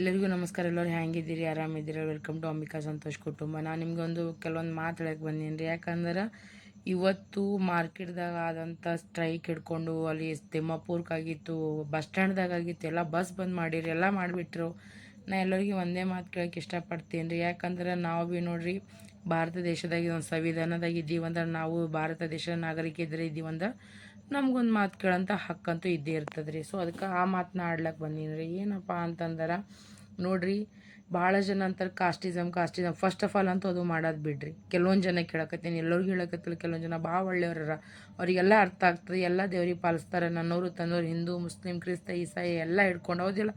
ಎಲ್ಲರಿಗೂ ನಮಸ್ಕಾರ, ಎಲ್ಲರೂ ಹೆಂಗಿದ್ದೀರಿ? ಆರಾಮಿದ್ದೀರಿ? ವೆಲ್ಕಮ್ ಟು ಅಂಬಿಕಾ ಸಂತೋಷ್ ಕುಟುಂಬ. ನಾನು ನಿಮ್ಗೆ ಒಂದು ಕೆಲವೊಂದು ಮಾತು ಹೇಳಕ್ಕೆ ಬಂದೀನಿ ರೀ. ಯಾಕಂದ್ರೆ ಇವತ್ತು ಮಾರ್ಕೆಟ್ದಾಗ ಆದಂಥ ಸ್ಟ್ರೈಕ್ ಹಿಡ್ಕೊಂಡು ಅಲ್ಲಿ ತಿಮ್ಮಾಪುರ್ಕಾಗಿತ್ತು ಬಸ್ ಸ್ಟ್ಯಾಂಡ್ದಾಗ ಆಗಿತ್ತು, ಎಲ್ಲ ಬಸ್ ಬಂದ್ ಮಾಡಿರಿ, ಎಲ್ಲ ಮಾಡಿಬಿಟ್ರು. ನಾ ಎಲ್ಲರಿಗೂ ಒಂದೇ ಮಾತು ಕೇಳಕ್ಕೆ ಇಷ್ಟಪಡ್ತೀನಿ ರೀ. ಯಾಕಂದ್ರೆ ನಾವು ಭೀ ನೋಡ್ರಿ, ಭಾರತ ದೇಶದಾಗ ಒಂದು ಸಂವಿಧಾನದಾಗ ಇದ್ದೀವಿ ಅಂದ್ರೆ ನಾವು ಭಾರತ ದೇಶದ ನಾಗರಿಕ ಇದ್ರೆ ಇದ್ದೀವಂದ್ರೆ ನಮ್ಗೊಂದು ಮಾತು ಕೇಳೋಂಥ ಹಕ್ಕಂತೂ ಇದ್ದೇ ಇರ್ತದೆ ರೀ ಸೊ ಅದಕ್ಕೆ ಆ ಮಾತನ್ನ ಆಡ್ಲಕ್ಕೆ ಬಂದೀನಿ ರೀ. ಏನಪ್ಪ ಅಂತಂದ್ರೆ, ನೋಡ್ರಿ, ಭಾಳ ಜನ ಅಂತಾರೆ casteism casteism first of all ಅಂತೂ ಅದು ಮಾಡೋದು ಬಿಡ್ರಿ. ಕೆಲವೊಂದು ಜನ ಕೇಳಕತ್ತೀನಿ ಎಲ್ಲರಿಗೂ ಹೇಳಕತ್ತಿಲ್ಲ, ಕೆಲವೊಂದು ಜನ ಭಾಳ ಒಳ್ಳೆಯವ್ರ ಅವರಿಗೆಲ್ಲ ಅರ್ಥ ಆಗ್ತದೆ, ಎಲ್ಲ ದೇವ್ರಿಗೆ ಪಾಲಿಸ್ತಾರೆ. ನನ್ನವರು ತನ್ನೋರು ಹಿಂದೂ, ಮುಸ್ಲಿಂ, ಕ್ರಿಸ್ತ, ಈಸಾಯಿ, ಎಲ್ಲ ಹಿಡ್ಕೊಂಡು, ಹೌದಿಲ್ಲ?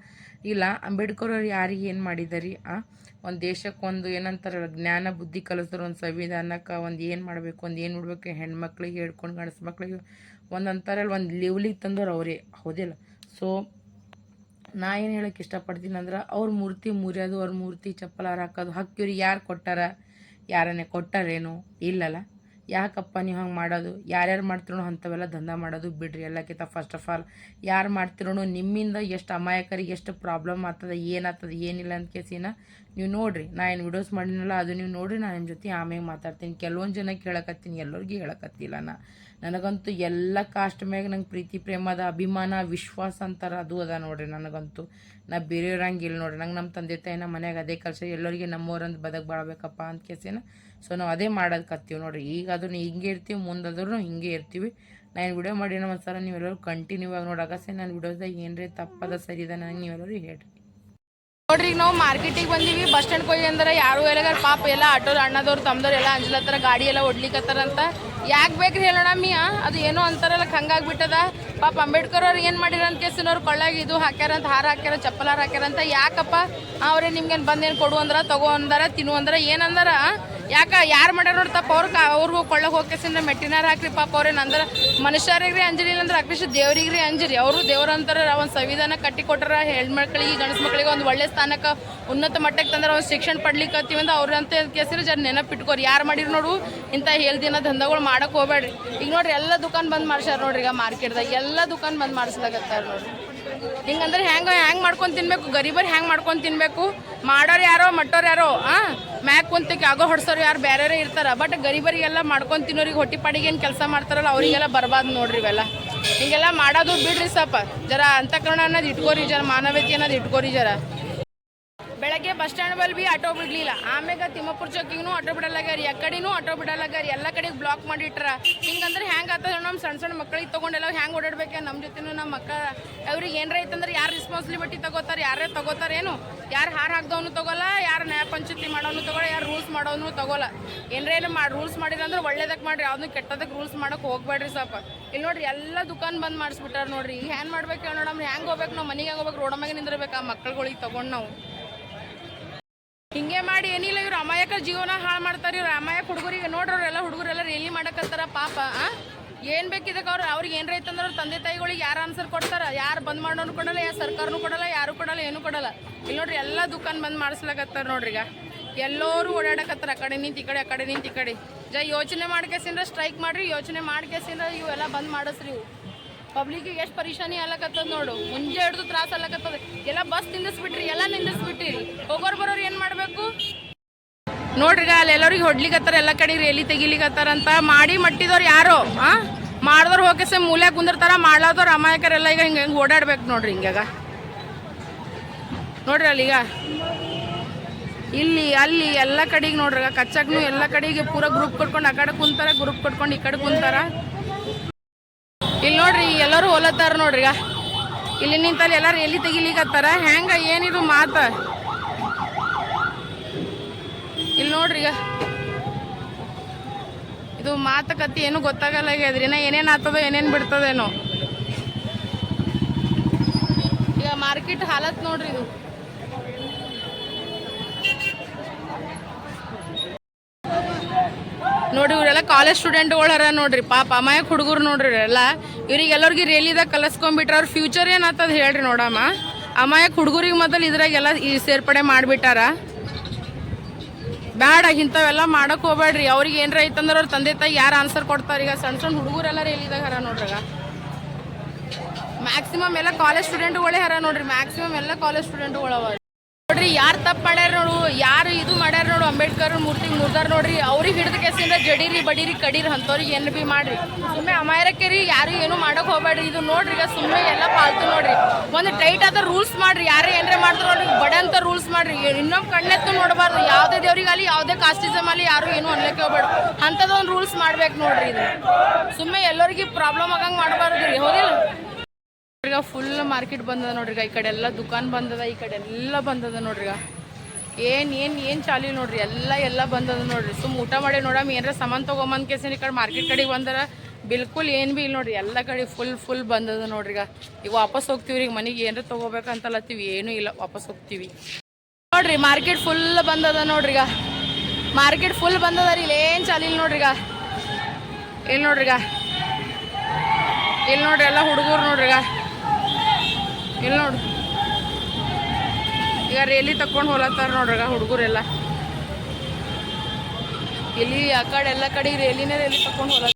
ಇಲ್ಲ ಅಂಬೇಡ್ಕರ್ ಅವ್ರು ಯಾರಿಗೆ ಏನು ಮಾಡಿದಾರಿ? ಆ, ಒಂದು ದೇಶಕ್ಕೊಂದು ಏನಂತಾರೆ, ಜ್ಞಾನ, ಬುದ್ಧಿ ಕಲಿಸಿದ್ರು ಒಂದು ಸಂವಿಧಾನಕ್ಕೆ ಒಂದು ಏನು ಮಾಡಬೇಕು, ಒಂದು ಏನು ಹೆಣ್ಣು ಹೆಣ್ಮಕ್ಳಿಗೆ ಹಿಡ್ಕೊಂಡು ಗಂಡಸು ಮಕ್ಳಿಗೆ ಒಂದು ಅಂತಾರಲ್ಲ ಒಂದು ಲೆವ್ಲಿಗೆ ತಂದವ್ರು ಅವರೇ. ಹೌದಿಲ್ಲ? ಸೊ ನಾ ಏನು ಹೇಳಕ್ಕೆ ಇಷ್ಟಪಡ್ತೀನಿ ಅಂದ್ರೆ ಅವ್ರ ಮೂರ್ತಿ ಮುರಿಯೋದು, ಅವ್ರ ಮೂರ್ತಿ ಚಪ್ಪಲಾರ ಹಾಕೋದು ಹಕ್ಕಿವ್ರಿಗೆ ಯಾರು ಕೊಟ್ಟಾರ, ಯಾರನ್ನೇ ಕೊಟ್ಟಾರೇನು? ಇಲ್ಲಲ್ಲ? ಯಾಕಪ್ಪ ನೀವು ಹಂಗೆ ಮಾಡೋದು? ಯಾರ್ಯಾರು ಮಾಡ್ತಿರೋ ಅಂಥವೆಲ್ಲ ದಂಧ ಮಾಡೋದು ಬಿಡ್ರಿ ಎಲ್ಲಕ್ಕಿಂತ ಫಸ್ಟ್ ಆಫ್ ಆಲ್ ಯಾರು ಮಾಡ್ತಿರೋ ನಿಮ್ಮಿಂದ ಎಷ್ಟು ಅಮಾಯಕರಿಗೆ ಎಷ್ಟು ಪ್ರಾಬ್ಲಮ್ ಆಗ್ತದೆ, ಏನಾಗ್ತದೆ, ಏನಿಲ್ಲ ಅಂತ ಕೇಸಿನ ನೀವು ನೋಡ್ರಿ, ನಾ ಏನು ವಿಡಿಯೋಸ್ ಮಾಡಿನಲ್ಲ ಅದು ನೀವು ನೋಡ್ರಿ ನಾನು ನಿಮ್ಮ ಜೊತೆ ಆಮೇಲೆ ಮಾತಾಡ್ತೀನಿ. ಕೆಲವೊಂದು ಜನ ಕೇಳಕತ್ತೀನಿ, ಎಲ್ಲರಿಗೂ ಹೇಳಕತ್ತಿಲ್ಲ ನಾ. ನನಗಂತೂ ಎಲ್ಲ ಕಾಸ್ಟ್ ಮ್ಯಾಗ ನಂಗೆ ಪ್ರೀತಿ ಪ್ರೇಮದ ಅಭಿಮಾನ, ವಿಶ್ವಾಸ ಅಂತಾರೆ ಅದು ಅದ ನೋಡ್ರಿ ನನಗಂತೂ. ನಾ ಬೇರೆಯವ್ರಂಗೆ ಇಲ್ಲ ನೋಡ್ರಿ. ನಂಗೆ ನಮ್ಮ ತಂದೆ, ತಾಯಿ ನಮ್ಮ ಮನ್ಯಾಗ ಅದೇ ಕೆಲಸ, ಎಲ್ಲರಿಗೆ ನಮ್ಮವ್ರಂದು ಬದಕ್ ಬಾಳ್ಬೇಕಪ್ಪ ಅಂತ ಕೇಸಿನ. ಸೊ ನಾವು ಅದೇ ಮಾಡೋದು ಕತ್ತೀವಿ ನೋಡ್ರಿ. ಈಗ ಅದನ್ನು ಹಿಂಗೆ ಇರ್ತೀವಿ ಮುಂದಾದ್ರೂ ಹಿಂಗೆ ಇರ್ತೀವಿ. ನಾನು ವಿಡಿಯೋ ಸರ ನೀವು ನೀವೆಲ್ಲರೂ ಕಂಟಿನ್ಯೂ ಆಗಿ ನೋಡಕಸೆ ನಾನು ವಿಡಿಯೋಸ್ದಾಗ ಏನ್ರಿ ತಪ್ಪದ ಸರಿ ಇದೆ ನನಗೆ ನೀವೆಲ್ಲರೂ ಹೇಳ್ರಿ. ನೋಡ್ರಿ, ಈಗ ನಾವು ಮಾರ್ಕೆಟಿಗೆ ಬಂದೀವಿ. ಬಸ್ ಸ್ಟ್ಯಾಂಡ್ ಹೋಗಿ ಯಾರು ಎಲ್ಲಗಾರ ಪಾಪ ಎಲ್ಲ ಆಟೋರು, ಅಣ್ಣದವ್ರು ತಮ್ಮದವ್ರು ಎಲ್ಲ ಅಂಜ್ಲತ್ತಾರ ಗಾಡಿ ಎಲ್ಲ ಹೊಡ್ಲಿಕತ್ತಾರಂತ ಯಾಕೆ ಬೇಕ್ರಿ ಹೇಳೋಣ ಮೀ ಅದು ಏನೋ ಅಂತಾರಲ್ಲ, ಹಂಗಾಗ್ಬಿಟ್ಟದ. ಪಾಪ ಅಂಬೇಡ್ಕರ್ ಅವ್ರು ಏನು ಮಾಡಿರೋ ಅಂತ ಕೇಸಿನವ್ರು ಕೊಳ್ಳಾಗಿ ಇದು ಹಾಕ್ಯಾರಂತ ಹಾರ ಹಾಕ್ಯಾರ ಚಪ್ಪಲಾರ ಹಾಕ್ಯಾರಂತ ಯಾಕಪ್ಪ? ಅವ್ರೇನು ನಿಮ್ಗೇನು ಬಂದೇನು ಕೊಡು ಅಂದ್ರೆ, ತಗೋ ಅಂದಾರ, ತಿನ್ನು ಅಂದ್ರೆ, ಏನಂದಾರ? ಯಾಕ, ಯಾರು ಮಾಡ್ಯಾರ ನೋಡಿ ತಪ್ಪ ಅವ್ರಿಗೆ ಅವ್ರಿಗೂ ಕೊಳ್ಳೋಕೆ ಹೋಗ್ಕೇಸಿಂದ ಮೆಟ್ಟಿನಾರ ಹಾಕ್ರಿ ಪಾಪ ಅವ್ರೇನು ಅಂದ್ರೆ ಮನುಷ್ಯರಿಗೆ ಅಂಜಲಿ ಅಂದ್ರೆ ಅಟ್ಲೀಸ್ಟ್ ದೇವ್ರಿಗೆ ಅಂಜರಿ ಅವರು ದೇವ್ರ ಒಂದು ಸಂವಿಧಾನ ಕಟ್ಟಿ ಕೊಟ್ಟರ ಹೆಣ್ಮಕ್ಳಿಗೆ, ಗಂಡಸ ಮಕ್ಕಳಿಗೆ ಒಂದು ಒಳ್ಳೆ ಸ್ಥಾನಕ್ಕೆ ಉನ್ನತ ಮಟ್ಟಕ್ಕೆ ತಂದ್ರೆ ಅವ್ರು ಶಿಕ್ಷಣ ಪಡ್ಲಿಕ್ಕೆ ಅಂತ ಕೇಸರಿ ಜನ ನೆನಪಿಟ್ಕೋರಿ ಯಾರು ಮಾಡಿರಿ ನೋಡು, ಇಂಥ ಹೇಳ್ದಿನ ದಂಧಗಳು ಮಾಡೋಕೆ ಹೋಗ್ಬೇಡ್ರಿ ಈಗ ನೋಡ್ರಿ, ಎಲ್ಲ ದುಕಾನ್ ಬಂದ್ ಮಾಡ್ಸ್ಯಾರ ನೋಡ್ರಿ ಈಗ ಮಾರ್ಕೆಟ್ದಾಗ. ಎಲ್ಲ ದುಕಾನ್ ಬಂದ್ ಮಾಡಿಸ್ಲಾಗತ್ತಾರ ನೋಡ್ರಿ. ಹಿಂಗಂದ್ರೆ ಹೆಂಗ ಹ್ಯಾಂಗ ಮಾಡ್ಕೊಂಡು ತಿನ್ಬೇಕು? ಗರೀಬರು ಹ್ಯಾಂಗ ಮಾಡ್ಕೊಂಡು ತಿನ್ಬೇಕು? ಮಾಡೋರು ಯಾರೋ, ಮಟ್ಟೋರು ಯಾರೋ, ಆ? ಮ್ಯಾಕ್ ಕುಂತಕ್ಕೆ ಆಗೋ ಹೊಡ್ಸೋರು ಯಾರು ಬೇರೆ ಇರ್ತಾರ. ಬಟ್ ಗರೀಬರಿಗೆಲ್ಲ ಮಾಡ್ಕೊಂಡು ತಿನ್ನೋರಿಗೆ ಹೊಟ್ಟಿ ಪಾಡಿಗೆ ಏನು ಕೆಲಸ ಮಾಡ್ತಾರಲ್ಲ, ಅವರಿಗೆಲ್ಲ ಬರ್ಬಾದ್ ನೋಡ್ರಿ ಇವೆಲ್ಲ. ಹಿಂಗೆಲ್ಲ ಮಾಡೋದು ಬಿಡ್ರಿ ಸ್ವಲ್ಪ. ಜರ ಅಂತಕರಣ ಅನ್ನೋದು ಇಟ್ಕೋರಿ ಜರ, ಮಾನವೀಯತೆ ಅನ್ನೋದು ಇಟ್ಕೋರಿ ಜರ. ಬೆಳಗ್ಗೆ ಬಸ್ ಸ್ಟ್ಯಾಂಡ್ ಬಲ್ಲಿ ಬಿ ಆಟೋ ಬಿಡ್ಲಿಲ್ಲ. ಆಮ್ಯಾಗ ತಿಮ್ಮಪುರ ಚೌಕಿಗೂ ಆಟೋ ಬಿಡಲಾಗ್ಯಾರ ಕಡೆನೂ ಆಟೋ ಬಿಡಲಾಗ್ಯಾರ, ಎಲ್ಲ ಕಡೆಗೆ ಬ್ಲಾಕ್ ಮಾಡಿಟ್ರ. ಹಿಂಗಂದ್ರೆ ಹೆಂಗೆ ಆತದ ನಮ್ಮ ಸಣ್ಣ ಸಣ್ಣ ಮಕ್ಕಳಿಗೆ ತಗೊಂಡೆಲ್ಲ ಹೆಂಗೆ ಓಡಾಡ್ಬೇಕು ನಮ್ಮ ಜೊತೆನೂ ನಮ್ಮ ಮಕ್ಕಳ ಅವ್ರಿಗೆ ಏನ್ರ ಐತಂದ್ರೆ ಯಾರು ರೆಸ್ಪಾನ್ಸಿಬಿಲಿಟಿ ತಗೋತಾರ, ಯಾರೇ ತಗೋತಾರ ಏನು? ಯಾರು ಹಾರ ಹಾಕ್ದವನು ತಗೋಲ್ಲ, ಯಾರು ನ್ಯಾಯ ಪಂಚಾಯತಿ ಮಾಡೋನು ತಗೋಲ್ಲ, ಯಾರು ರೂಲ್ಸ್ ಮಾಡೋನು ತಗೋಲ್ಲ. ಏನ್ರ ಏನು ಮಾಡಿ ರೂಲ್ಸ್ ಮಾಡಿರಂದ್ರೆ ಒಳ್ಳೇದಕ್ಕೆ ಮಾಡಿರಿ ಯಾವ್ದು ಕೆಟ್ಟದಕ್ಕೆ ರೂಲ್ಸ್ ಮಾಡೋಕೆ ಹೋಗ್ಬೇಡ್ರಿ ಸ್ವಲ್ಪ ಇಲ್ಲಿ ನೋಡ್ರಿ ಎಲ್ಲ ದುಕಾನ್ ಬಂದ್ ಮಾಡಿಸ್ಬಿಟ್ಟಾರ ನೋಡ್ರಿ. ಹ್ಯಾಂಗ್ ಮಾಡ್ಬೇಕು ಹೇಳಿ ನೋಡಮ್ ಹೆಂಗೆ ಹೋಗ್ಬೇಕು ನಾವು ಮನೆಗೆ ಹೋಗ್ಬೇಕು, ರೋಡ ಮ್ಯಾಗ ನಿಂದಿರ್ಬೇಕು ಆ ಮಕ್ಕಳುಗಳಿಗೆ ತಗೊಂಡು ನಾವು. ಹಿಂಗೆ ಮಾಡಿ ಏನಿಲ್ಲ ಇವ್ರು ಅಮಾಯಕ ಜೀವನ ಹಾಳು ಮಾಡ್ತಾರೆ ಇವ್ರು ಅಮಾಯಕ ಹುಡುಗರಿಗೆ. ನೋಡ್ರವ್ರೆಲ್ಲ ಹುಡುಗರೆಲ್ಲ ರೇಲಿ ಮಾಡಕತ್ತಾರ, ಪಾಪ ಏನು ಏನ್ ಬೇಕಿದಕ್ಕೆ ಅವ್ರು? ಅವ್ರಿಗೆ ಏನ್ರ ಐತಂದ್ರೆ ಅವ್ರ ತಂದೆ ತಾಯಿಗಳಿಗೆ ಯಾರು ಆನ್ಸರ್ ಕೊಡ್ತಾರ? ಯಾರು ಬಂದ್ ಮಾಡೋನು ಕೊಡಲ್ಲ, ಯಾರು ಸರ್ಕಾರನು ಕೊಡಲ್ಲ, ಯಾರು ಕೊಡಲ್ಲ, ಏನು ಕೊಡಲ್ಲ. ಇಲ್ಲಿ ನೋಡ್ರಿ ಎಲ್ಲ ದುಕಾನ್ ಬಂದ್ ಮಾಡಿಸ್ಲಾಕತ್ತಾರ ನೋಡ್ರಿ ಈಗ. ಎಲ್ಲರೂ ಓಡಾಡಕತ್ತಾರ ಆ ಕಡೆ ನಿಂತ, ಈ ಕಡೆ ಆ ಕಡೆ ನಿಂತ, ಈ ಕಡೆ. ಜ ಯೋಚನೆ ಮಾಡ್ಕೇಸಿಂದ್ರ ಸ್ಟ್ರೈಕ್ ಮಾಡ್ರಿ, ಯೋಚನೆ ಮಾಡ್ಕೇಸಿಂದ್ರ ಇವೆಲ್ಲ ಬಂದ್ ಮಾಡಿಸ್ರಿ ಇವು. ಪಬ್ಲಿಕ್ಕಿಗೆ ಎಷ್ಟು ಪರಿಶಾನಿ ಆಗ್ಲಕತ್ತದ ನೋಡು. ಮುಂಜೆ ಹಿಡಿದು ತ್ರಾಸ ಆಗ್ಲಕತ್ತದ. ಎಲ್ಲ ಬಸ್ ನಿಂದಿಸ್ಬಿಟ್ರಿ ಎಲ್ಲ ನಿಂದಿಸ್ಬಿಟ್ರಿ ಹೋಗೋರು ಬರೋರು ಏನ್ ಮಾಡ್ಬೇಕು ನೋಡ್ರಿ ಅಲ್ಲಿ ಎಲ್ಲರಿಗೆ ಹೊಡ್ಲಿಕತ್ತಾರ, ಎಲ್ಲ ಕಡೆ ರೇಲಿ ತೆಗಿಲಿಕತ್ತಾರ ಅಂತ. ಮಾಡಿ ಮಟ್ಟಿದವ್ರು ಯಾರೋ, ಆ? ಮಾಡಿದವ್ರು ಹೋಗಿ ಮೂಲೆ ಕುಂದಿರ್ತಾರ ಮಾಡ್ಲಾದವ್ರು ಅಮಾಯಕರೆಲ್ಲ ಈಗ ಹಿಂಗೆ ಹಿಂಗೆ ಓಡಾಡ್ಬೇಕು ನೋಡ್ರಿ ಹಿಂಗಾಗ ನೋಡ್ರಿ ಅಲ್ಲಿಗ ಇಲ್ಲಿ, ಅಲ್ಲಿ ಎಲ್ಲ ಕಡೆಗೆ ನೋಡ್ರಿ ಕಚ್ಚಾಕ್ನು ಎಲ್ಲ ಕಡೆಗೆ ಪೂರ ಗ್ರೂಪ್ ಕಟ್ಕೊಂಡು ಆ ಕಡೆ ಕುಂತಾರ ಗ್ರೂಪ್ ಕಟ್ಕೊಂಡು ಈ ಕಡೆ ಕುಂತಾರ. ಇಲ್ಲಿ ನೋಡ್ರಿ ಎಲ್ಲರೂ ಹೊಲತ್ತಾರ ನೋಡ್ರಿ ಇಲ್ಲಿ ನಿಂತಲ್ಲಿ ಎಲ್ಲರೂ ಎಲ್ಲಿ ತೆಗಿಲಿಕತ್ತಾರ. ಹೆಂಗ ಏನಿದು ಮಾತ? ಇಲ್ಲಿ ನೋಡ್ರಿ ಈಗ. ಇದು ಮಾತುಕತೆ ಏನು ಗೊತ್ತಾಗಲ್ಲ ಆಗ್ಯದ್ರಿ ನಾ ಏನೇನು ಆಗ್ತದೋ ಏನೇನು ಬಿಡ್ತದೇನೋ. ಈಗ ಮಾರ್ಕೆಟ್ ಹಾಲತ್ ನೋಡ್ರಿ ಇದು. ನೋಡಿ ಇವರೆಲ್ಲ ಕಾಲೇಜ್ ಸ್ಟೂಡೆಂಟ್ಗಳು ಅರ ನೋಡ್ರಿ, ಪಾಪ ಅಮಾಯಕ್ ಹುಡುಗರು ನೋಡ್ರಿ ಎಲ್ಲ ಇವ್ರಿಗೆ ಎಲ್ಲರಿಗೆ ರೇಲಿದಾಗ ಕಲಿಸ್ಕೊಂಡ್ಬಿಟ್ರೆ ಅವ್ರ ಫ್ಯೂಚರ್ ಏನಾಗ್ತದ ಹೇಳ್ರಿ ನೋಡಮ್ಮ. ಅಮಾಯಕ್ ಹುಡುಗರಿಗೆ ಮೊದಲು ಇದ್ರಾಗೆಲ್ಲ ಈ ಸೇರ್ಪಡೆ ಮಾಡಿಬಿಟ್ಟಾರ. ಬ್ಯಾಡ, ಇಂಥವೆಲ್ಲ ಮಾಡಕ್ಕೆ ಹೋಗ್ಬೇಡ್ರಿ. ಅವ್ರಿಗೆ ಏನ್ರ ಐತಂದ್ರೆ ಅವ್ರ ತಂದೆ ತಾಯಿ ಯಾರು ಆನ್ಸರ್ ಕೊಡ್ತಾರೆ ಈಗ ಸಣ್ಣ ಸಣ್ಣ ಹುಡುಗರೆಲ್ಲ ರೇಲಿದಾಗ ಹರ ನೋಡ್ರಾಗ ಮ್ಯಾಕ್ಸಿಮಮ್ ಎಲ್ಲ ಕಾಲೇಜ್ ಸ್ಟೂಡೆಂಟ್ಗಳೇ ಹರ ನೋಡ್ರಿ. ಮ್ಯಾಕ್ಸಿಮಮ್ ಎಲ್ಲ ಕಾಲೇಜ್ ಸ್ಟೂಡೆಂಟ್ಗಳು ನೋಡ್ರಿ, ಯಾರು ತಪ್ಪು ಮಾಡ್ಯಾರ ನೋಡು, ಯಾರು ಇದು ಮಾಡ್ಯಾರ ನೋಡು, ಅಂಬೇಡ್ಕರ್ ಮೂರ್ತಿ ಮುರ್ದಾರ ನೋಡ್ರಿ, ಅವ್ರಿಗೆ ಹಿಡಿದ ಕೇಸಿಂದ ಜಡೀರಿ ಬಡೀರಿ ಕಡೀರಿ ಅಂಥವ್ರಿಗೆ ಏನು ಬಿ ಮಾಡ್ರಿ. ಸುಮ್ಮನೆ ಅಮಾಯರಕ್ಕೇರಿ ಯಾರು ಏನು ಮಾಡೋಕೆ ಹೋಗ್ಬೇಡ್ರಿ, ಇದು ನೋಡ್ರಿ, ಈಗ ಸುಮ್ಮನೆ ಎಲ್ಲ ಪಾಲ್ತು ನೋಡ್ರಿ. ಒಂದು ಟೈಟ್ ಆದ ರೂಲ್ಸ್ ಮಾಡ್ರಿ, ಯಾರೇ ಏನ್ರೆ ಮಾಡ್ತಾರೆ ನೋಡ್ರಿ, ಬಡ ಅಂತ ರೂಲ್ಸ್ ಮಾಡ್ರಿ. ಇನ್ನೊಂದು ಕಣ್ಣೆತ್ತು ನೋಡಬಾರ್ದು, ಯಾವುದೇ ಅಲ್ಲಿ ಯಾವುದೇ ಕಾಸ್ಟಿಸಮ್ ಅಲ್ಲಿ ಯಾರು ಏನು ಅನ್ಲಿಕ್ಕೆ ಹೋಗ್ಬೇಡ ಅಂಥದ್ದೊಂದು ರೂಲ್ಸ್ ಮಾಡ್ಬೇಕು ನೋಡ್ರಿ ಇದು. ಸುಮ್ಮನೆ ಎಲ್ಲರಿಗೆ ಪ್ರಾಬ್ಲಮ್ ಆಗಂಗೆ ಮಾಡಬಾರ್ದು ರೀ, ಹೌದಿಲ್ಲ? ಈಗ ಫುಲ್ ಮಾರ್ಕೆಟ್ ಬಂದದ ನೋಡ್ರಿಗ ಈ ಕಡೆ ಎಲ್ಲ, ದುಕಾನ್ ಬಂದದ, ಈ ಕಡೆ ಎಲ್ಲ ಬಂದದ ನೋಡ್ರಿಗ. ಏನ್ ಏನ್ ಏನ್ ಚಾಲಿ ನೋಡ್ರಿ, ಎಲ್ಲ ಎಲ್ಲ ಬಂದದ ನೋಡ್ರಿ. ಸುಮ್ ಊಟ ಮಾಡಿ ನೋಡಮ್, ಏನ್ರ ಸಾಮಾನ್ ತಗೊಂಬಂದ್ ಕೇಸಿನ ಈ ಕಡೆ ಮಾರ್ಕೆಟ್ ಕಡೆಗೆ ಬಂದರ, ಬಿಲ್ಕುಲ್ ಏನ್ ಬಿ ಇಲ್ಲ ನೋಡ್ರಿ, ಎಲ್ಲ ಕಡೆ ಫುಲ್ ಫುಲ್ ಬಂದದ ನೋಡ್ರಿಗ. ಈಗ ವಾಪಸ್ ಹೋಗ್ತೀವಿ ಈಗ ಮನೆಗೆ ಏನ್ರ ತಗೋಬೇಕಂತಲತ್ತೀವಿ ಏನೂ ಇಲ್ಲ, ವಾಪಸ್ ಹೋಗ್ತೀವಿ. ನೋಡ್ರಿ ಮಾರ್ಕೆಟ್ ಫುಲ್ ಬಂದದ ನೋಡ್ರಿಗ. ಮಾರ್ಕೆಟ್ ಫುಲ್ ಬಂದದ ರೀ, ಇಲ್ಲಿ ಏನ್ ಚಾಲಿಲ್ಲ ನೋಡ್ರಿ ನೋಡ್ರಿಗ. ಇಲ್ಲಿ ನೋಡ್ರಿಗ. ಇಲ್ಲಿ ನೋಡ್ರಿ, ಎಲ್ಲ ಹುಡುಗರು ನೋಡ್ರಿಗ. ಇಲ್ಲಿ ನೋಡ್ರಿ ಈಗ ರೇಲಿ ತಕೊಂಡು ಹೋಲತ್ತಾರ ನೋಡ್ರಿ ಈಗ ಹುಡುಗರೆಲ್ಲ. ಇಲ್ಲಿ ಆ ಕಡೆ ಎಲ್ಲ ಕಡೆ ರೇಲಿನೇ ರೇಲಿ ತಕೊಂಡು ಹೋಲ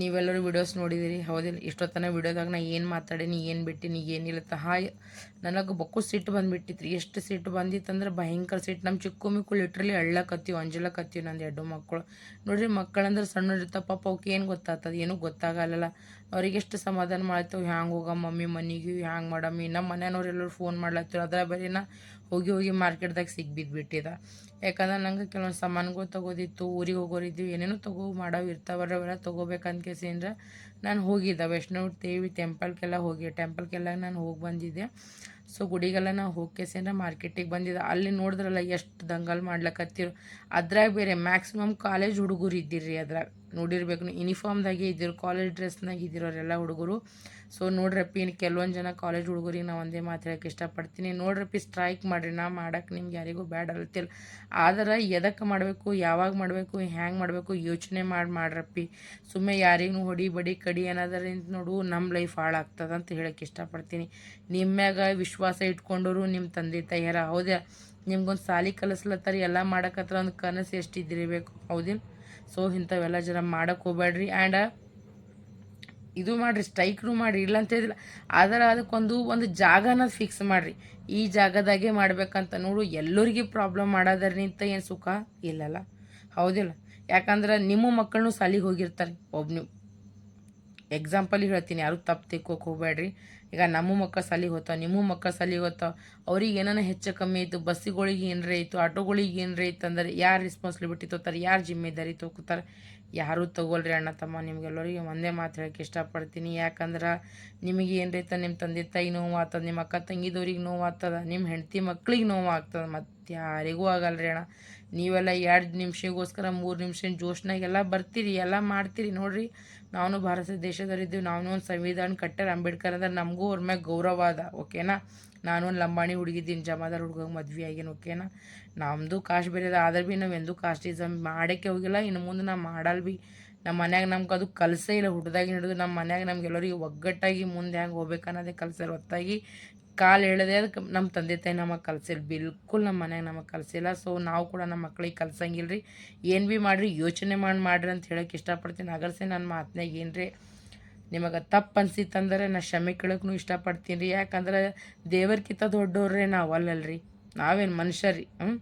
ನೀವೆಲ್ಲರೂ ವಿಡಿಯೋಸ್ ನೋಡಿದಿರಿ, ಹೌದಿಲ್ಲ? ಇಷ್ಟೊತ್ತನ ವಿಡಿಯೋದಾಗ ನಾ ಏನು ಮಾತಾಡೀನಿ ಏನು ಬಿಟ್ಟಿನಿ ಏನಿಲ್ಲ ಹಾಯ್ ನನಗೆ ಬಕ್ಕು ಸಿಟ್ಟು ಬಂದ್ಬಿಟ್ಟಿತ್ತು ಎಷ್ಟು ಸಿಟ್ಟು ಬಂದಿತ್ತಂದ್ರೆ ಭಯಂಕರ ಸಿಟ್ಟು ನಮ್ಮ ಚಿಕ್ಕು ಮಿಕ್ಕು ಲಿಟ್ರಲಿ ಅಳ್ಳಕತ್ತೀವಿ, ಅಂಜಲಕತ್ತೀವಿ ನಂದು ಎರಡು ಮಕ್ಕಳು. ನೋಡಿರಿ ಮಕ್ಕಳಂದ್ರೆ ಸಣ್ಣ ಇರ್ತಾವ ಪಾಪ ಅವಕ್ಕೆ ಏನು ಗೊತ್ತಾಗ್ತದೆ ಏನೂ ಗೊತ್ತಾಗಲ್ಲ ಅವ್ರಿಗೆ ಎಷ್ಟು ಸಮಾಧಾನ ಮಾಡ್ತೇವೆ? ಹ್ಯಾಂಗೆ ಹೋಗ ಮಮ್ಮಿ ಮನೆಗೆ? ಹ್ಯಾಂಗೆ ಮಾಡಮ್ಮಿ ನಮ್ಮ ಮನೆಯವ್ರು ಎಲ್ಲರೂ ಫೋನ್ ಮಾಡ್ಲತ್ತೀವಿ. ಅದರ ಬರೀನ ಹೋಗಿ ಹೋಗಿ ಮಾರ್ಕೆಟ್ದಾಗ ಸಿಗ್ಬಿದ್ಬಿಟ್ಟಿದ. ಯಾಕಂದ್ರೆ ನಂಗೆ ಕೆಲವೊಂದು ಸಾಮಾನುಗಳು ತಗೋದಿತ್ತು. ಊರಿಗೆ ಹೋಗೋರಿದ್ವಿ. ಏನೇನೋ ತಗೋ ಮಾಡೋ ಇರ್ತಾವಲ್ಲ ಅವೆಲ್ಲ ತೊಗೋಬೇಕಂತ ಕೇಸಿಂದ್ರೆ ನಾನು ಹೋಗಿದ್ದೆ. ವೈಷ್ಣವ್ ದೇವಿ ಟೆಂಪಲ್ಗೆಲ್ಲ ಹೋಗಿ ಟೆಂಪಲ್ಗೆಲ್ಲ ನಾನು ಹೋಗಿ ಬಂದಿದ್ದೆ. ಸೊ ಗುಡಿಗೆಲ್ಲ ನಾವು ಹೋಗಿ ಕೇಸಿಂದ್ರೆ ಮಾರ್ಕೆಟಿಗೆ ಬಂದಿದ್ದೆ. ಅಲ್ಲಿ ನೋಡಿದ್ರಲ್ಲ ಎಷ್ಟು ದಂಗಲ್ ಮಾಡ್ಲಕತ್ತಿರು. ಅದ್ರಾಗ ಬೇರೆ ಮ್ಯಾಕ್ಸಿಮಮ್ ಕಾಲೇಜ್ ಹುಡುಗರು ಇದ್ದಿರ್ರಿ ಅದ್ರಾಗ. ನೋಡಿರ್ಬೇಕು. ಯೂನಿಫಾರ್ಮ್ದಾಗೆ ಇದ್ದಿರು ಕಾಲೇಜ್ ಡ್ರೆಸ್ನಾಗ ಇದ್ದಿರೋರೆಲ್ಲ ಹುಡುಗರು. ಸೊ ನೋಡ್ರಪ್ಪಿ ಇನ್ನು ಕೆಲವೊಂದು ಜನ ಕಾಲೇಜ್ ಹುಡುಗರಿಗೆ ನಾವು ಒಂದೇ ಮಾತು ಹೇಳಕ್ಕೆ ಇಷ್ಟಪಡ್ತೀನಿ. ನೋಡ್ರಪ್ಪಿ ಸ್ಟ್ರೈಕ್ ಮಾಡಿರಿ. ನಾ ಮಾಡಕ್ಕೆ ನಿಮ್ಗೆ ಯಾರಿಗೂ ಬ್ಯಾಡ್ ಅಲ್ತಿಲ್ಲ ಆದ್ರೆ ಎದಕ್ಕೆ ಮಾಡಬೇಕು, ಯಾವಾಗ ಮಾಡಬೇಕು, ಹ್ಯಾಂಗೆ ಮಾಡಬೇಕು ಯೋಚನೆ ಮಾಡಿ ಮಾಡ್ರಪ್ಪಿ ಸುಮ್ಮನೆ ಯಾರಿಗೂ ಹೊಡಿ, ಬಡಿ, ಕಡಿ ಅನ್ನೋದರಿಂದ ನೋಡು ನಮ್ಮ ಲೈಫ್ ಹಾಳಾಗ್ತದೆ ಅಂತ ಹೇಳಕ್ಕೆ ಇಷ್ಟಪಡ್ತೀನಿ ನಿಮ್ಮ್ಯಾಗ ವಿಶ್ವಾಸ ಇಟ್ಕೊಂಡವರು ನಿಮ್ಮ ತಂದೆ, ತಾಯಿಯರ. ಹೌದಾ ನಿಮ್ಗೊಂದು ಸಾಲಿ ಕಲಿಸ್ಲತ್ತಾರ, ಎಲ್ಲ ಮಾಡಕತ್ರ ಒಂದು ಕನಸು ಎಷ್ಟು ಇದ್ದಿರಬೇಕು. ಹೌದಿಲ್ಲ ಸೊ ಇಂಥವೆಲ್ಲ ಜನ ಮಾಡಕ್ಕೆ ಹೋಗ್ಬೇಡ್ರಿ. ಆ್ಯಂಡ್ ಇದು ಮಾಡಿರಿ ಸ್ಟ್ರೈಕ್ನು ಮಾಡಿರಿ, ಇಲ್ಲ ಅಂತ ಹೇಳಿದಿಲ್ಲ ಆದರೆ ಅದಕ್ಕೊಂದು ಒಂದು ಜಾಗನ ಫಿಕ್ಸ್ ಮಾಡಿರಿ. ಈ ಜಾಗದಾಗೆ ಮಾಡ್ಬೇಕಂತ ನೋಡು, ಎಲ್ಲರಿಗೆ ಪ್ರಾಬ್ಲಮ್ ಮಾಡೋದ್ರಿಂದ ಏನು ಸುಖ? ಇಲ್ಲಲ್ಲ. ಹೌದಿಲ್ಲ. ಯಾಕಂದ್ರೆ ನಿಮ್ಮ ಮಕ್ಕಳನ್ನು ಸಾಲಿಗೆ ಹೋಗಿರ್ತಾರೆ, ಒಬ್ನು. ಎಕ್ಸಾಂಪಲ್ ಹೇಳ್ತೀನಿ, ಯಾರು ತಪ್ಪು ತಿಕ್ಕೋಕೆ ಹೋಗ್ಬೇಡ್ರಿ. ಈಗ ನಮ್ಮ ಮಕ್ಕಳು ಸಾಲಿಗೆ ಹೋಗ್ತಾವ ನಿಮ್ಮ ಮಕ್ಕಳು ಸಾಲಿಗೆ ಹೋಗ್ತಾವ ಅವ್ರಿಗೆ ಏನಾನ ಹೆಚ್ಚು ಕಮ್ಮಿ ಆಯಿತು ಬಸ್ಸುಗಳಿಗೆ ಏನರ ಇತ್ತು, ಆಟೋಗಳಿಗೆ ಏನರೇ ಇತ್ತು ಅಂದ್ರೆ ಯಾರು ರೆಸ್ಪಾನ್ಸಿಬಿಲಿಟಿ ತೊಗೋತಾರೆ, ಯಾರು ಜಿಮ್ಮೆದಾರಿ ತೊಗೋತಾರೆ? ಯಾರೂ ತಗೋಲ್ರಿ ಅಣ್ಣ ತಮ್ಮ, ನಿಮ್ಗೆಲ್ಲರಿಗೆ ಒಂದೇ ಮಾತು ಹೇಳಕ್ಕೆ ಇಷ್ಟಪಡ್ತೀನಿ. ಯಾಕಂದ್ರೆ ನಿಮಗೆ ಏನು ರೈತ ನಿಮ್ಮ ತಂದೆ ತಾಯಿ ನೋವು ಆಗ್ತದೆ ನಿಮ್ಮ ಅಕ್ಕ ತಂಗಿದವ್ರಿಗೆ ನೋವು ಆಗ್ತದೆ ನಿಮ್ಮ ಹೆಂಡತಿ ಮಕ್ಳಿಗೆ ನೋವು ಆಗ್ತದೆ ಮತ್ತು ಯಾರಿಗೂ ಆಗಲ್ರಿ ಅಣ್ಣ. ನೀವೆಲ್ಲ ಎರಡು ನಿಮಿಷಗೋಸ್ಕರ, ಮೂರು ನಿಮಿಷ ಜೋಶ್ನಾಗೆಲ್ಲ ಬರ್ತೀರಿ, ಎಲ್ಲ ಮಾಡ್ತೀರಿ ನೋಡ್ರಿ. ನಾವು ಭಾರತ ದೇಶದಲ್ಲಿದ್ದೀವಿ ನಾವು ಒಂದು ಸಂವಿಧಾನ ಕಟ್ಟಾರ ಅಂಬೇಡ್ಕರ್ ಅಂದ್ರೆ ನಮಗೂ ಅವ್ರ ಮ್ಯಾಗ ಗೌರವ ಅದ, ಓಕೆನಾ? ನಾನು ಒಂದು ಲಂಬಾಣಿ ಹುಡುಗಿದ್ದೀನಿ, ಜಮಾದಾರ್ ಹುಡುಗ ಮದ್ವೆ ಆಗಿನ, ಓಕೆನಾ? ನಮ್ಮದು ಕಾಸ್ಟ್ ಬೇರೆ ಅದ, ಆದ್ರೆ ಭೀ ನಾವು ಎಂದೂ ಕಾಸ್ಟಿಸಮ್ ಮಾಡೋಕ್ಕೆ ಹೋಗಿಲ್ಲ, ಇನ್ನು ಮುಂದೆ ನಾವು ಮಾಡಲ್ಲ ಭೀ ನಮ್ಮ ಮನ್ಯಾಗ ನಮ್ಗೆ ಅದು ಕಲಸೇ ಇಲ್ಲ ಹುಡ್ದಾಗಿ ಹಿಡಿದು ನಮ್ಮ ಮನ್ಯಾಗ ನಮ್ಗೆಲ್ಲರಿಗೆ ಒಗ್ಗಟ್ಟಾಗಿ ಮುಂದೆ ಹೆಂಗೆ ಹೋಗ್ಬೇಕು ಅನ್ನೋದೇ ಕಲ್ಸಲ್ಲ ಹೊತ್ತಾಗಿ ಕಾಲು ಎಳೆದೆ ಅದಕ್ಕೆ ನಮ್ಮ ತಂದೆ ತಾಯಿ ನಮಗೆ ಕಲ್ಸಿಲ್ಲ. ಬಿಲ್ಕುಲ್ ನಮ್ಮ ಮನೆಯಾಗ ನಮಗೆ ಕಲ್ಸಿಲ್ಲ. ಸೊ ನಾವು ಕೂಡ ನಮ್ಮ ಮಕ್ಳಿಗೆ ಕಲ್ಸಂಗಿಲ್ಲ ರೀ ಏನು ಭೀ ಮಾಡಿರಿ, ಯೋಚನೆ ಮಾಡಿ ಮಾಡ್ರಿ ಅಂತ ಹೇಳಕ್ಕೆ ಇಷ್ಟಪಡ್ತೀನಿ. ಅಗರ್ಸೆ ನನ್ನ ಮಾತನಾಗ ಏನು ರೀ ನಿಮಗೆ ತಪ್ಪು ಅನ್ಸಿತ್ತಂದ್ರೆ ನಾ ಕ್ಷಮೆ ಕೇಳೋಕ್ಕೂ ಇಷ್ಟಪಡ್ತೀನಿ. ರೀ ಯಾಕಂದ್ರೆ ದೇವರ್ಕಿಂತ ದೊಡ್ಡವ್ರೆ ನಾವು ಅಲ್ಲಲ್ರಿ. ನಾವೇನು ಮನುಷ್ಯರಿ ಹ್ಞೂ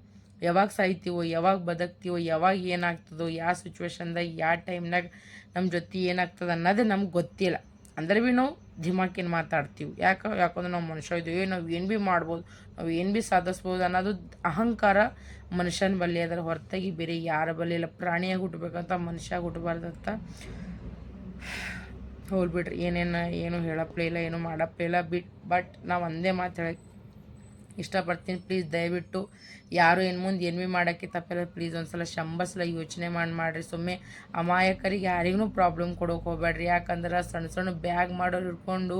ಯಾವಾಗ ಸಾಯ್ತೀವೋ, ಯಾವಾಗ ಬದುಕ್ತೀವೋ, ಯಾವಾಗ ಏನಾಗ್ತದೋ ಯಾವ ಸಿಚುವೇಶನ್ದಾಗ ಯಾವ ಟೈಮ್ನಾಗ ನಮ್ಮ ಜೊತೆ ಏನಾಗ್ತದೆ ಅನ್ನೋದೇ ನಮ್ಗೆ ಗೊತ್ತಿಲ್ಲ. ಅಂದ್ರೆ ಭೀ ನಾವು ಧಿಮಾಕಿನ ಮಾತಾಡ್ತೀವಿ. ಯಾಕೆ ಯಾಕಂದ್ರೆ ನಾವು ಮನುಷ್ಯ ಇದ್ದೀವಿ ನಾವು ಏನು ಭೀ ಮಾಡ್ಬೋದು? ನಾವು ಏನು ಭೀ ಸಾಧಿಸ್ಬೋದು ಅನ್ನೋದು ಅಹಂಕಾರ ಮನುಷ್ಯನ ಬಲ್ಲಿ ಅದರ ಹೊರತಾಗಿ ಬೇರೆ ಯಾರ ಬಲ್ಲಿ ಇಲ್ಲ. ಪ್ರಾಣಿಯಾಗಿ ಹುಟ್ಟಬೇಕಂತ ಮನುಷ್ಯಾಗಿ ಹುಟ್ಟಬಾರ್ದಂತ ಹೋಗ್ಬಿಟ್ರಿ. ಏನೇನು, ಏನು ಹೇಳಪ್ಲೇ ಇಲ್ಲ, ಏನು ಮಾಡಪ್ಲೇ ಇಲ್ಲ. ಬಿಟ್ ಬಟ್ ನಾವು ಒಂದೇ ಮಾತು ಹೇಳಕ್ಕೆ ಇಷ್ಟಪಡ್ತೀನಿ. ಪ್ಲೀಸ್ ದಯವಿಟ್ಟು ಯಾರು ಏನು ಮುಂದೆ ಎನ್ವಿ ಮಾಡೋಕ್ಕೆ ತಪ್ಪಿಲ್ಲ. ಪ್ಲೀಸ್ ಒಂದ್ಸಲ ಶಂಬಸ್ಲ ಯೋಚನೆ ಮಾಡಿ ಮಾಡಿರಿ. ಸುಮ್ಮನೆ ಅಮಾಯಕರಿಗೆ ಯಾರಿಗೂ ಪ್ರಾಬ್ಲಮ್ ಕೊಡೋಕೆ ಹೋಗ್ಬೇಡ್ರಿ. ಯಾಕಂದ್ರೆ ಸಣ್ಣ ಸಣ್ಣ ಬ್ಯಾಗ್ ಮಾಡೋರು ಹಿಡ್ಕೊಂಡು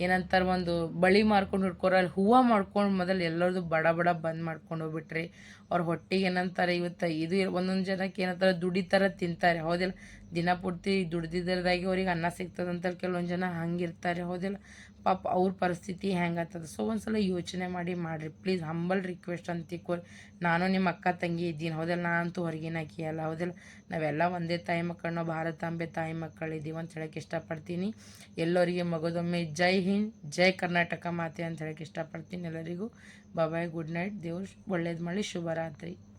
ಏನಂತಾರೆ ಒಂದು ಬಳಿ ಮಾರ್ಕೊಂಡು ಹಿಡ್ಕೊರೋ ಅಲ್ಲಿ ಹೂವು ಮಾಡ್ಕೊಂಡು ಮೊದಲು ಎಲ್ಲರದು ಬಡ ಬಡ ಬಂದ್ ಮಾಡ್ಕೊಂಡು ಹೋಗ್ಬಿಟ್ರಿ. ಅವ್ರ ಹೊಟ್ಟೆಗೆ ಏನಂತಾರೆ ಇವತ್ತು ಇದು ಒಂದೊಂದು ಜನಕ್ಕೆ ಏನಂತಾರೆ ದುಡಿತಾರ ತಿಂತಾರೆ. ಹೌದಿಲ್ಲ? ದಿನ ಪೂರ್ತಿ ದುಡ್ದಿದ್ದರದಾಗಿ ಅವ್ರಿಗೆ ಅನ್ನ ಸಿಗ್ತದಂತ ಕೆಲವೊಂದು ಜನ ಹಂಗಿರ್ತಾರೆ ಹೌದಿಲ್ಲ? ಪಾಪ ಅವ್ರ ಪರಿಸ್ಥಿತಿ ಹೆಂಗಾಗ್ತದೆ ಸೊ ಒಂದ್ಸಲ ಯೋಚನೆ ಮಾಡಿ, ಮಾಡಿರಿ. ಪ್ಲೀಸ್ ಹಂಬಲ್ ರಿಕ್ವೆಸ್ಟ್ ಅಂತ ತಿಕ್ಕೋರಿ ನಾನು ನಿಮ್ಮ ಅಕ್ಕ ತಂಗಿ ಇದ್ದೀನಿ. ಹೌದಲ್ಲ ನಾನಂತೂ ಹೊರಗಿನ ಅಕ್ಕಿ ಅಲ್ಲ. ಹೌದಲ್ಲ, ನಾವೆಲ್ಲ ಒಂದೇ ತಾಯಿ ಮಕ್ಕಳು. ನಾವು ಭಾರತಾಂಬೆ ತಾಯಿ ಮಕ್ಕಳಿದ್ದೀವಿ ಅಂತ ಹೇಳಕ್ಕೆ ಇಷ್ಟಪಡ್ತೀನಿ. ಎಲ್ಲರಿಗೆ ಮಗದೊಮ್ಮೆ ಜೈ ಹಿಂದ್, ಜೈ ಕರ್ನಾಟಕ ಮಾತೆ ಅಂತ ಹೇಳಕ್ಕೆ ಇಷ್ಟಪಡ್ತೀನಿ ಎಲ್ಲರಿಗೂ. ಬಾಬಾಯ್ ಗುಡ್ ನೈಟ್ ದೇವ್ರು ಒಳ್ಳೇದು ಮಾಡಿ ಶುಭರಾತ್ರಿ.